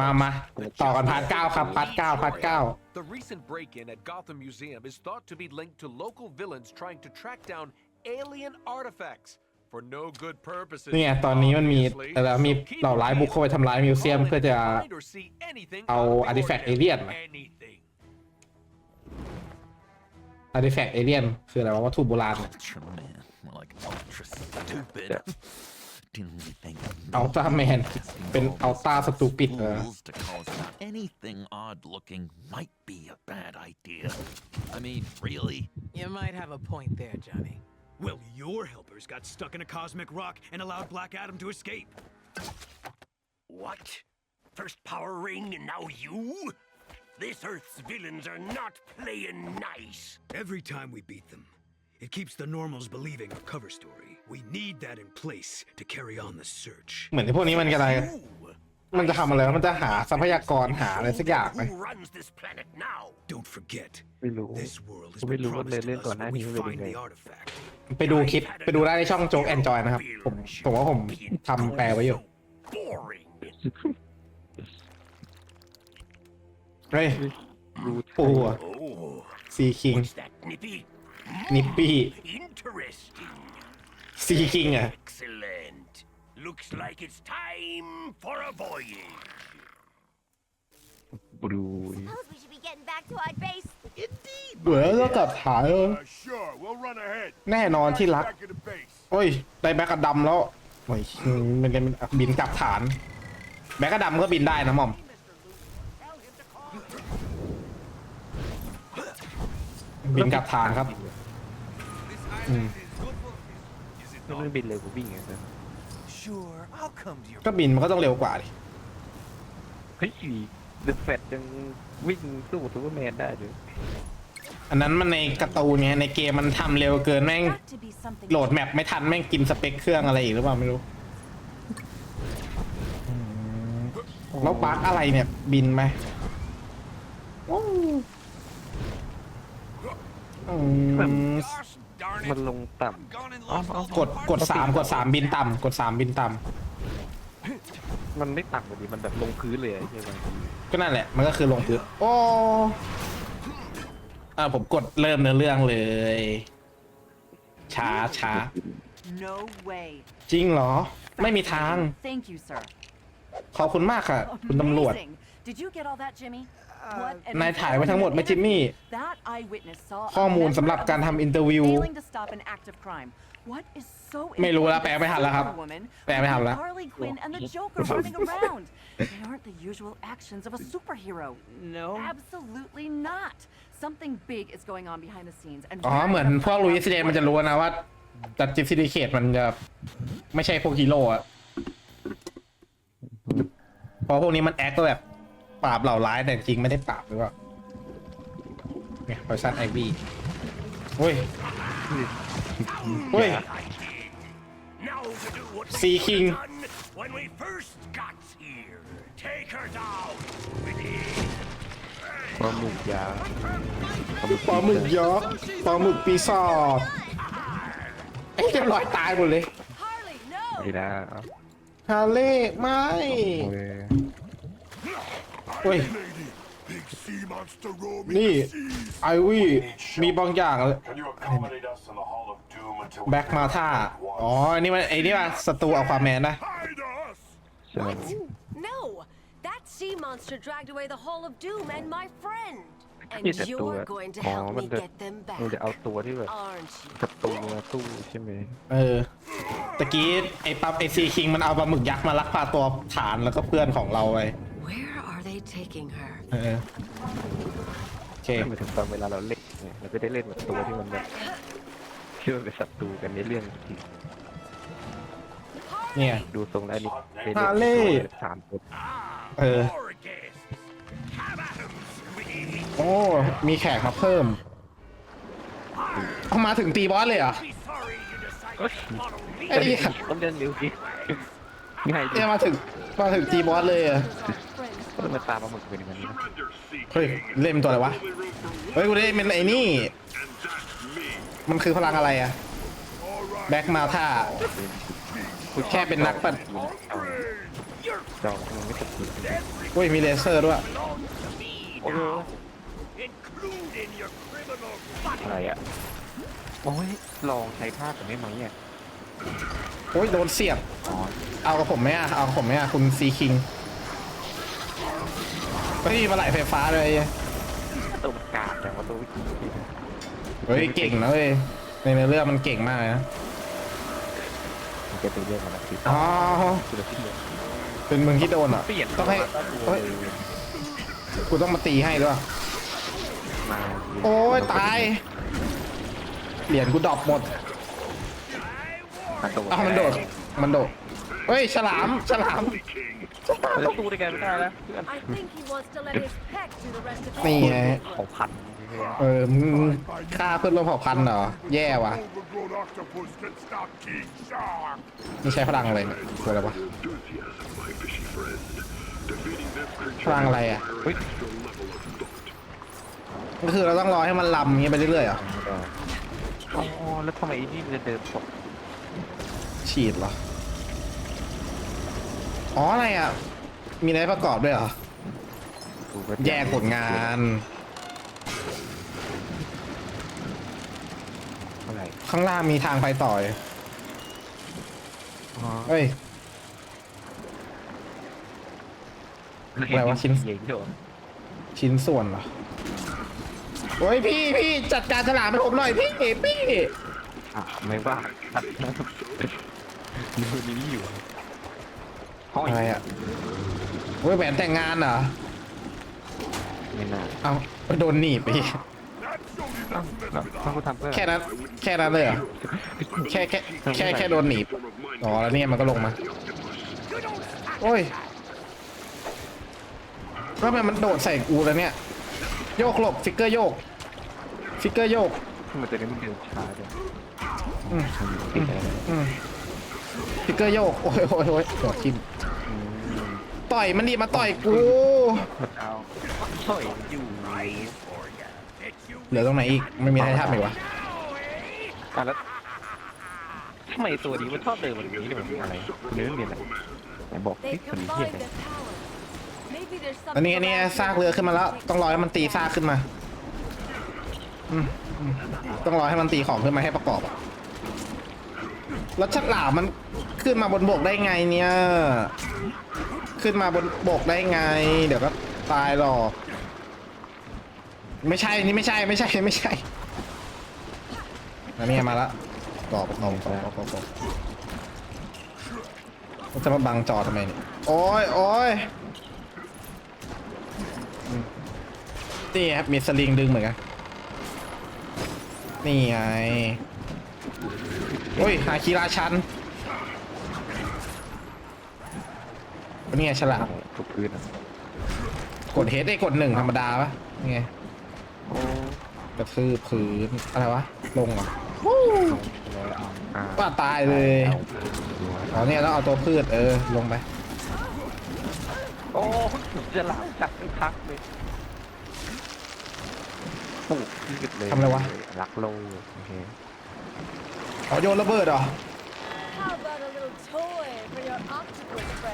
มามาต่อกันพาร์ทเก้าครับพาร์ทเก้าพาร์ทเก้า The recent break-in at Gotham Museum is thought to be linked to local villains trying to track down alien artifacts for no good purposes. นี่ไงตอนนี้มันมี obviously. แต่ละมี So keep เหล่าร้ายบุกเข้าไปทำร้ายมิวเซียม all เพื่อจะ find or see anything เอา out of the artifact ordinary. alien มา Anything. อาร์ติแฟกต์เอเลียนคืออะไรวะวัตถุโบราณ Ultra man, more like ultra stupid. Didn't you think อัลตร้าแมน เป็นอัลตร้าสตูปิดเออ fools to cause anything odd looking might be a bad idea? I mean, really? You might have a point there, Johnny. Well, your helpers got stuck in a cosmic rock and allowed Black Adam to escape. What? First power ring and now you? This Earth's villains are not playing nice. Every time we beat them, it keeps the normals believing our cover story. We need that in place to carry on the search. เหมือนที่พวกนี้มันอะไร You? มันจะทำอะไรวะมันจะหาทรัพยากรหาอะไรสักอย่างไหม Who runs this planet now? Don't forget, ไม่รู้ this world has กูไม่ been รู้ว่า promised เล่น to ก่อน us หน้า when นี้ we มันเป็น find ยังไง the artifact. ไปดูคลิปไปดูได้ในช่องโจ๊กแอนจอยนะครับ ผมผมว่าผมทำแปลไว้อยู่ Boring. เฮ้ย รู้ปูอะ Oh, ซีคิง what's that, Nippy? นิปปี้ Interesting. ซีคิงอะ Excellent. Looks like it's time for a voyage. บลู Suppose we should be getting back to our base. เบื่อแล้วกลับฐานเออ Uh, sure, we'll run ahead. แน่นอนที่รัก Back at the base. โอ้ย ได้แบ็กกระดำแล้วโอ้ยมันเป็นบินกลับฐาน แบ็กกระดำก็บินได้นะหม่อม บินกลับฐานครับ อืมก็ไม่บินเลยกูวิ่งไงแต่ Sure, I'll come to your ก็บินมันก็ต้องเร็วกว่าดิเฮ้ยเดอะแฟตยังวิ่งสู้ซูเปอร์แมนได้เลยอันนั้นมันในการ์ตูนไงในเกมมันทำเร็วเกินแม่ง Got to be something. โหลดแมปไม่ทันแม่งกินสเปคเครื่องอะไรอีกหรือเปล่าไม่รู้อืมแล้วบั๊กอะไรเนี่ย บินไหมว้าว อืม Gosh darn มัน it. ลงต่ Gone and ำอ๋อ lost อ๋อ all กดกดสามกดสามบินต่ำกดสามบินต่มันไม่ต่ำกว่านี้มันแบบลงพื้นเลยอะใช่ไหมำก็นั่นแหละ มันก็คือลงพื้นโอ้อ่าผมกดเริ่มเนื้อเรื่องเลย ช้าช้า No way. จริงเหรอ ไม่มีทาง Thank you, sir. ขอบคุณมากค่ะ คุณตำรวจ Amazing. Did you get all that, Jimmy? What an นายถ่ายไว้ทั้งหมดไหมจิมมี่ That eyewitness saw a ข้อมูล member สำหรับ of การ the ทำอินเตอร์วิว failing to stop an act of crime. What is so ไม่รู้แล้วแปลไม่ทันแล้วครับ Superwoman แปลไม่ทันแล้ว with Harley Quinn and the Joker running around. They aren't the usual actions of a superhero. No. Absolutely not. Something big is going on behind the scenes. And อ๋อ we're เหมือน the พวกลุย front ซิเดนมันจะรู้นะว่าจัดจิฟซิดิเคตมันจะไม่ใช่พวกฮีโร่อะเพราะพวกนี้มันแอคก็แบบ ปราบเหล่าร้ายแต่จริงไม่ได้ปราบหรือเปล่าเนี่ยพอยซันไอวีโอ้ยโอ้ย Now to do what we Sea should King. have done when we first got here. Take her down. Within. ปลาหมึกยาปลาหมึกยักษ์ปลาหมึกปีศาจเอ้ยเรียบร้อยตายหมดเลย Harley, no! ไม่ได้เอาฮาเล่ไม่ โอ้ย โอ้ย Big sea monster roaming นี่ the seas. ไอวี่มีบางอย่างเลย Can you accommodate us in the Hall of Doom until we แบ็กมาท่า อ๋อ นี่มันไอ้นี่ว่าศัตรูเอาความแมนนะ hide us? ใช่ไหม No! That sea monster dragged away the Hall of Doom and my friend. มี And แต่ตัว you're going to อ๋อ help มัน me จะ get them มันจะ back. เอาตัวที่แบบ Aren't you? ศัตรูมาสู้ใช่ไหมเออ ตะกี้ไอ้ปั๊บไอซีคิงมันเอาปลาหมึกยักษ์มาลักพาตัวฐานแล้วก็เพื่อนของเราไป Where are they taking her? เออโอเคหมาถึงตอนเวลาเราเล่นเนี่ยเราจะได้เล่นแบบตัวที่มันแบบที่มันเป็นศัตรูกันในเรื่องจริงเนี่ย ดูทรงแล้วนี่เป็นฮาเล่สามคนเออ โอ้ มีแขกมาเพิ่มเอามาถึงตีบอสเลยเหรอ Be sorry you decided เอ้ย to follow me. ไอ้นี่ต้องเล่นเร็วสิง่ายเนี่ยมาถึงมาถึงตีบอสเลยเหรอ่ะก็ต้องมาตามปลาหมึกเป็นอย่างนั้นนะเฮ้ยเล่นเป็นตัวอะไรวะ เฮ้ยกูได้เป็นไอ้นี่ มันคือพลังอะไรอะแบ็กมาท่าแค่เป็นนักปัดเอา You're จอมันไม่กระตุกอุ้ยมีเลเซอร์ด้วยโอ้ย Including your criminal body. อะไรอะโอ้ยลองใช้ท่ากันได้ไหมอะโอ้ยโดนเสียบอ๋อเอากับผมไหมอะ เอากับผมไหมอะ คุณซีคิง เฮ้ยมาไหลไฟฟ้าเลยตัวมันกาดแต่ว่าตัววิธีเฮ้ยเก่งนะเว้ยในเนื้อเรื่องมันเก่งมากเลยนะมันจะตัวเยอะกว่านักสิอ๋อคือเราที่เหลือเป็นมึงที่โดนอะเปลี่ยนต้องให้เฮ้ยกูต้องมาตีให้ด้วยมาโอ้ยตายเหรียญกูดรอปหมดมาตัวอ้าวมันโดดมันโดดเฮ้ยฉลามฉลาม มันจะสู้ด้วยกันไม่ได้แล้วเพื่อน I think he wants to let his peck do the rest of นี่ it. ไงเขาพันเออมึงฆ่าเพื่อนร่วมเผ่าพันธุ์เหรอ แย่ว่ะ Overgrown octopus can stop King Shark. นี่ใช้พลังอะไรเนี่ยคืออะไรวะพลังอะไรอะเฮ้ยก็คือเราต้องรอให้มันลำอย่างเงี้ยไปเรื่อยๆเหรอ อ๋อแล้วทำไมไอ้นี่มันจะเดินตกฉีดเหรอ อ๋ออะไรอะ มีอะไรประกอบด้วยเหรอดูว่าแยกผลงานเท่าไหร่ข้างล่างมีทางไปต่อยอ๋อเฮ้ย อะไรวะชิ้น ใหญ่โดนชิ้นส่วนเหรอ โอ้ยพี่พี่จัดการฉลามให้ผมหน่อยพี่พี่ อะไม่ว่าตัดนะดูนี้อยู่ ห้อยอะไรอะโอ้ยแหวนแต่งงานเหรอไม่น่าเอาโดนหนีบไปอ้าวแล้วถ้ากูทำเพื่อแค่นั้นแค่นั้นเลยเหรอแค่แค่แค่แค่โดนหนีบอ๋อแล้วเนี่ยมันก็ลงมาโอ้ยแล้วทำไมมันโดดใส่กูแล้วเนี่ย โยกหลบฟิกเกอร์โยก ฟิกเกอร์โยกมันจะได้ไม่เดินช้าเลยอืมติดอะไรเลยอืมฟิกเกอร์โยก โอ้ยโอ้ยโอ้ยโดดทิมอืม ต่อยมันดีมาต่อยกูมันเอาต่อยอยู่เหลือตรงไหนอีก ไม่มีอะไรทำอีกวะ อะแล้วทำไมตัวนี้มันชอบเดินแบบนี้เนี่ยมันเป็นอะไรเนื้อเรียนอะไรไหนบอก They ที่คนเหี้ย combined เลย their powers. Maybe there's อัน something นี้อันนี้ around ซากเรือขึ้นมาแล้ว ต้องรอให้มันตีซากขึ้นมาอืมอืมต้องรอให้มันตีของขึ้นมาให้ประกอบอะแล้วฉลามมันขึ้นมาบนบกได้ไงเนี่ย ขึ้นมาบนบกได้ไง เดี๋ยวก็ตายหรอก ไม่ใช่นี่ไม่ใช่ไม่ใช่ไม่ใช่อันนี้มาละกรอบประกอบประกอบประกอบประกอบจะมาบังจอทำไมเนี่ย โอ้ยโอ้ยนี่ครับมีสลิงดึงเหมือนกัน นี่ไง โอ้ย หาคีราชัน นี่ไงฉลามทุกพื้นอะกดเฮดได้กดหนึ่งธรรมดาปะนี่ไงโอ้กระทืบพื้นอะไรวะลงเหรอแล้วเอาอ่าว่าตายเลยเอาหัวอ๋อเนี่ยแล้วเอาตัวพืชเออลงไปโอ้จะหลับจัดไม่พักเลยปลูกพืชเลยทำอะไรวะรักโลกโอเคอ๋อโยนระเบิดเหรอ How about a little toy for your octopus friend, Sea King? I do hope you approve.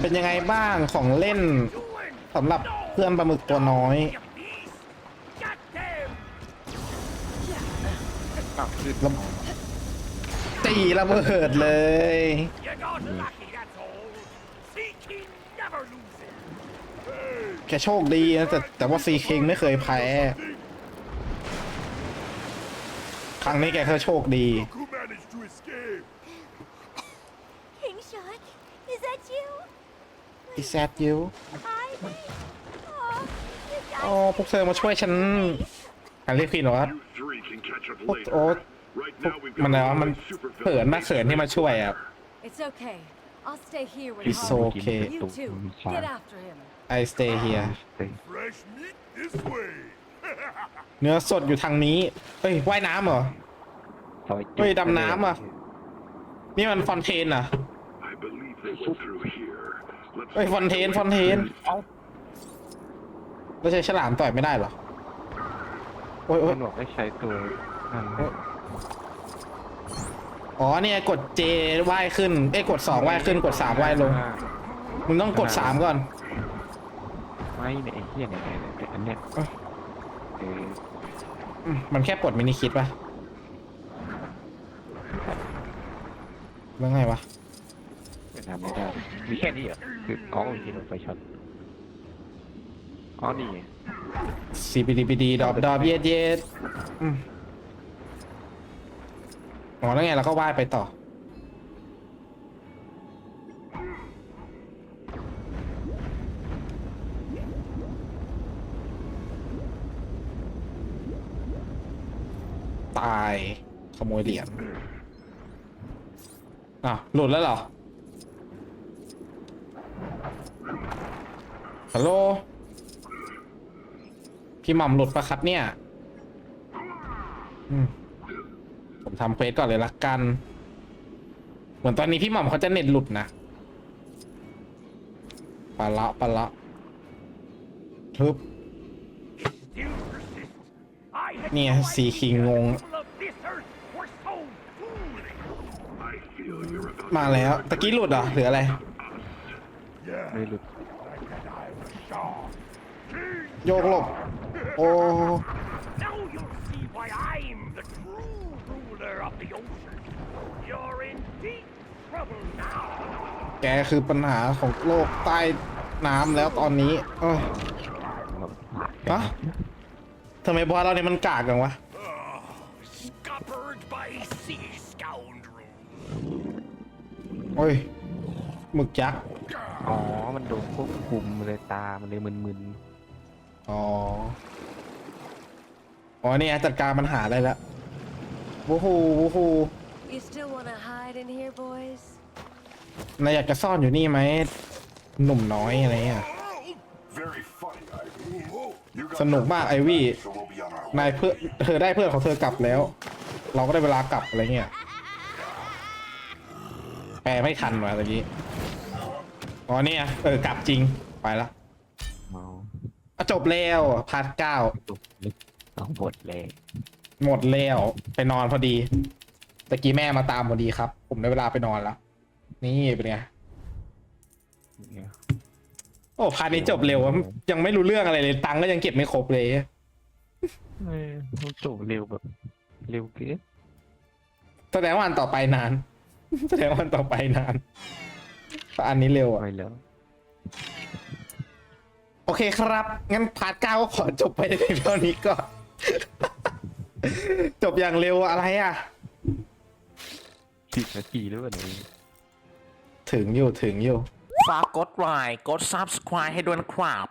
เป็นยังไงบ้างของเล่นสำหรับเพื่อนปลาหมึกตัวน้อยตีระเบิดเลย แกโชคดีนะแต่แต่ว่าซีคิงไม่เคยแพ้ ครั้งนี้แกก็โชคดี Who managed to escape? King Shark, is that you? Is that you Hi. Oh, you guys อ๋อพวกเธอมาช่วยฉันอ่านเรียกผิดเหรอวะ Three can catch up พวกโอ๊ตพวกมันอะไรวะมันเขินมากเขินที่มาช่วยอะ It's okay. I'll stay here with It's Harvey. okay. You too. Get after him. I stay here Fresh meat this way. เนื้อสดอยู่ทางนี้ เฮ้ยว่ายน้ำเหรอซอยจุ๊บเฮ้ยดำน้ำอะ นี่มันฟอนเทนเหรอะ I believe they went through here. Let's เฮ้ยฟอนเทนฟอนเทนเอ้าแล้วใช้ฉลามต่อยไม่ได้เหรอ โอ้ยโอ้ยมันบอกให้ใช้ตัวนั่นโอ้ยอ๋อเนี่ยกด J ว่ายขึ้น เอ้ยกดสองว่ายขึ้นกดสามว่ายลง มึงต้องกดสามก่อน ไม่เนี่ยไอ้เหี้ยเนี่ยเนี่ยเนี่ยอันเนี้ยเอ้าเอออืมมันแค่ปลดมินิคิดปะแล้วไงวะ ทำไม่ได้มีแค่นี้เหรอคืออ๋อโอเคโดนไฟช็อตอ๋อนี่ไง CPDPD ดอบดอบเย็ดเย็ดอืมอ๋อแล้วไงเราก็ว่ายไปต่อ ตายขโมยเหรียญอะหลุดแล้วเหรอ ฮัลโหล พี่หม่อมหลุดปะครับเนี่ย อืม ผมทำเควสก่อนเลยละกัน เหมือนตอนนี้พี่หม่อมเขาจะเน็ตหลุดนะปะละปะละทึบเนี่ยสีคิงงง มาแล้ว ตะกี้หลุดเหรอหรืออะไร ไม่หลุด โยกหลบ โอ้ Now you'll see why I'm the true ruler of the ocean. You're in deep trouble now. แกคือปัญหาของโลกใต้น้ำแล้วตอนนี้ เอ้ยฮะทำไมบอสเราเนี่ยมันกากจังวะ Scuppered by sea scoundrels. โอ้ยหมึกยักษ์อ๋อ มันโดนควบคุมเลยตา มันเลยมึน อ๋อ อ๋อ นี่จัดการปัญหาได้แล้ววูฮูวูฮู You still want to hide in here, boys? นายอยากจะซ่อนอยู่นี่ไหม หนุ่มน้อยอะไรเงี้ย very funny, Ivy. You got สนุกมากไอวี่ so we'll be on our นายเพื่อนเธอได้เพื่อนของเธอกลับแล้ว เราก็ได้เวลากลับอะไรเงี้ยแปลไม่ทันว่ะตะกี้อ๋อเนี่ยเออกลับจริงไปละๆเมา อะจบแล้วพาร์ทเก้าตุกลึกต้องบทเลยหมดแล้วไปนอนพอดีตะกี้แม่มาตามพอดีครับ ผมได้เวลาไปนอนแล้ว นี่เป็นไงเนี่ยโอ้พาร์ทนี้จบเร็วอะยังไม่รู้เรื่องอะไรเลย ตังค์ก็ยังเก็บไม่ครบเลยเออมันจบเร็วแบบ เร็วเกินแสดงว่าอันต่อไปนาน แสดงว่าอันต่อไปนานแต่อันนี้เร็วอะ ไปแล้วโอ เคครับ งั้นพาร์ทเก้าก็ขอจบไปในเพียงเท่านี้ก่อน จบอย่างเร็วอะไรอะ สิบนาทีหรือเปล่าเนี่ยถึงอยู่ถึงอยู่ ฝากกดไลค์กด subscribe ให้ด้วยนะครับ